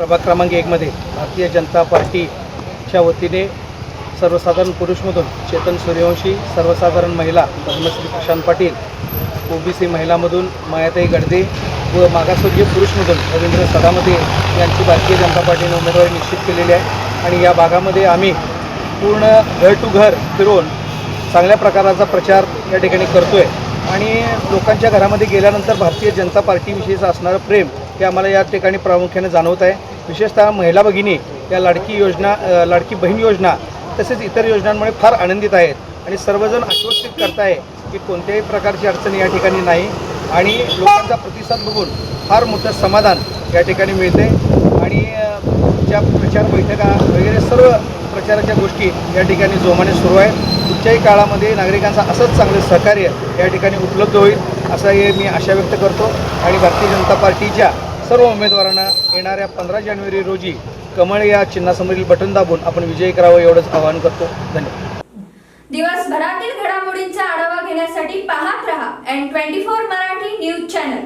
प्रभाग क्रमांक एकमध्ये भारतीय जनता पार्टीच्या वतीने सर्वसाधारण पुरुषमधून चेतन सूर्यवंशी सर्वसाधारण महिला धर्मश्री प्रशांत पाटील ओबीसी महिलामधून मायाताई गडदे व मागासवर्गीय पुरुषमधून रवींद्र सदामते यांची भारतीय जनता पार्टीने उमेदवारी निश्चित केलेली आहे. आणि या भागामध्ये आम्ही पूर्ण घर टू घर फिरून चांगल्या प्रकाराचा प्रचार या ठिकाणी करतो आहे आणि लोकांच्या घरामध्ये गेल्यानंतर भारतीय जनता पार्टीविषयीचं असणारं प्रेम हे आम्हाला या ठिकाणी प्रामुख्याने जाणवत आहे. विशेषतः महिला भगिनी या लाडकी योजना लाडकी बहीण योजना तसेच इतर योजनांमुळे फार आनंदित आहेत आणि सर्वजण अवस्थित करत आहे की कोणत्याही प्रकारची अडचण या ठिकाणी नाही आणि लोकांचा प्रतिसाद बघून फार मोठं समाधान या ठिकाणी मिळते आणि ज्या प्रचार बैठका वगैरे सर्व प्रचाराच्या गोष्टी या ठिकाणी जोमाने सुरू आहेत. पुढच्याही काळामध्ये नागरिकांचा असंच चांगलं सहकार्य या ठिकाणी उपलब्ध होईल असं हे मी आशा व्यक्त करतो. आणि भारतीय जनता पार्टीच्या सर्व उमेदवारांना येणाऱ्या पंधरा जानेवारी रोजी कमळ या चिन्हासमोरील बटन दाबून आपण विजयी करावं एवढंच आवाहन करतो. धन्यवाद. दिवसभरातील घडामोडींचा आढावा घेण्यासाठी पाहत रहा N twenty four Marathi news channel